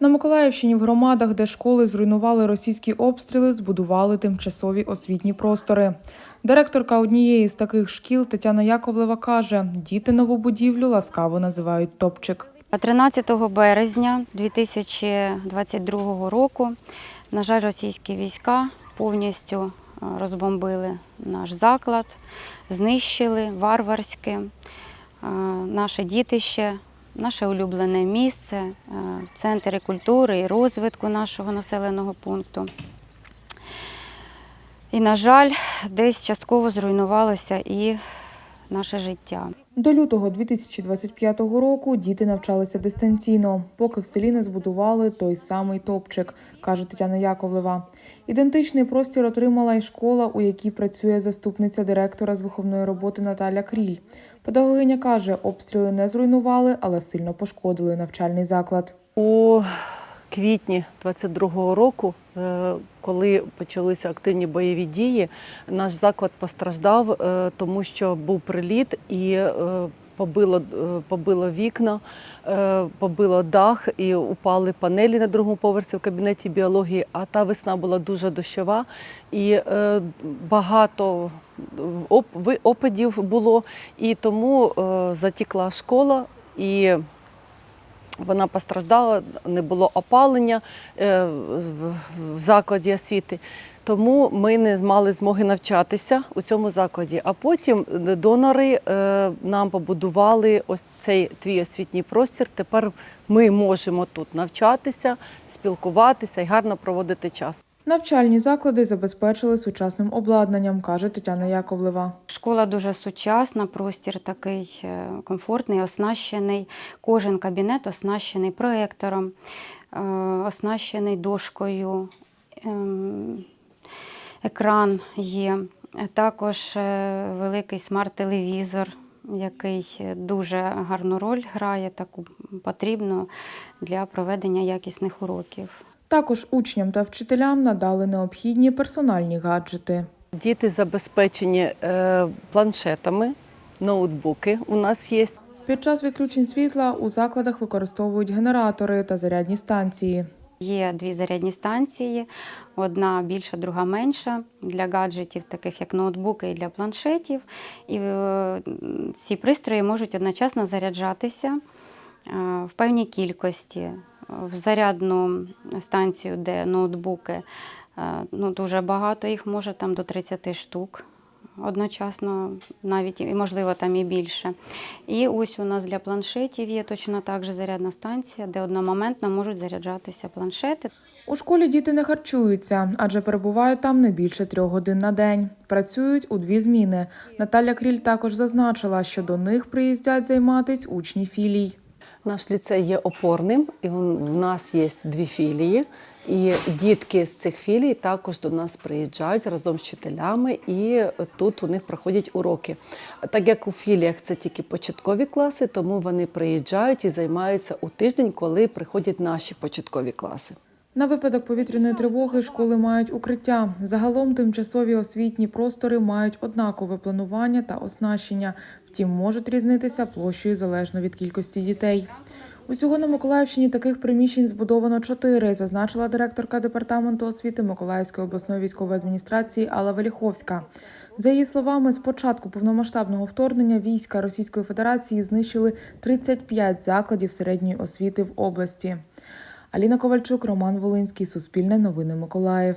На Миколаївщині в громадах, де школи зруйнували російські обстріли, збудували тимчасові освітні простори. Директорка однієї з таких шкіл Тетяна Яковлева каже, діти нову будівлю ласкаво називають топчик. 13 березня 2022 року, на жаль, російські війська повністю е, розбомбили наш заклад, знищили варварськи е, наше дітище, наше улюблене місце, центр центри культури і розвитку нашого населеного пункту. І, на жаль, десь частково зруйнувалося і наше життя. До лютого 2025 року діти навчалися дистанційно, поки в селі не збудували той самий топчик, каже Тетяна Яковлева. Ідентичний простір отримала й школа, у якій працює заступниця директора з виховної роботи Наталя Кріль. Педагогиня каже, обстріли не зруйнували, але сильно пошкодили навчальний заклад. У квітні 22-го року, е, коли почалися активні бойові дії, наш заклад постраждав, е, тому що був приліт і е, побило, побило вікна, побило дах і упали панелі на другому поверсі в кабінеті біології. А та весна була дуже дощова і багато оп- опадів було, і тому затікла школа і. Вона постраждала, не було опалення е, в- закладі освіти. Тому ми не мали змоги навчатися у цьому закладі. А потім донори е, нам побудували ось цей твій освітній простір. Тепер ми можемо тут навчатися, спілкуватися і гарно проводити час. Навчальні заклади забезпечили сучасним обладнанням, каже Тетяна Яковлева. Школа дуже сучасна, простір такий е, комфортний, оснащений. Кожен кабінет оснащений проектором, е, оснащений дошкою, ем, екран є. Також е, великий смарт-телевізор, який дуже гарну роль грає, таку потрібну для проведення якісних уроків. Також учням та вчителям надали необхідні персональні гаджети. Діти забезпечені е, планшетами, ноутбуки у нас є. Під час відключень світла у закладах використовують генератори та зарядні станції. Є дві зарядні станції, одна більша, друга менша для гаджетів, таких як ноутбуки і для планшетів. І е, ці пристрої можуть одночасно заряджатися е, в певній кількості. В зарядну станцію, де ноутбуки, е, ну, дуже багато їх може там до 30 штук одночасно, навіть і можливо там і більше. І ось у нас для планшетів є точно так же зарядна станція, де одномоментно можуть заряджатися планшети. У школі діти не харчуються, адже перебувають там не більше трьох годин на день. Працюють у дві зміни. Наталя Кріль також зазначила, що до них приїздять займатись учні філій. Наш ліцей є опорним, і в нас є дві філії. І дітки з цих філій також до нас приїжджають разом з вчителями, і тут у них проходять уроки. Так як у філіях це тільки початкові класи, тому вони приїжджають і займаються у тиждень, коли приходять наші початкові класи. На випадок повітряної тривоги школи мають укриття. Загалом тимчасові освітні простори мають однакове планування та оснащення, втім можуть різнитися площею залежно від кількості дітей. Усього на Миколаївщині таких приміщень збудовано чотири, зазначила директорка департаменту освіти Миколаївської обласної військової адміністрації Алла Веліховська. За її словами, з початку повномасштабного вторгнення війська Російської Федерації знищили 35 закладів середньої освіти в області. Аліна Ковальчук, Роман Волинський, Суспільне новини Миколаїв.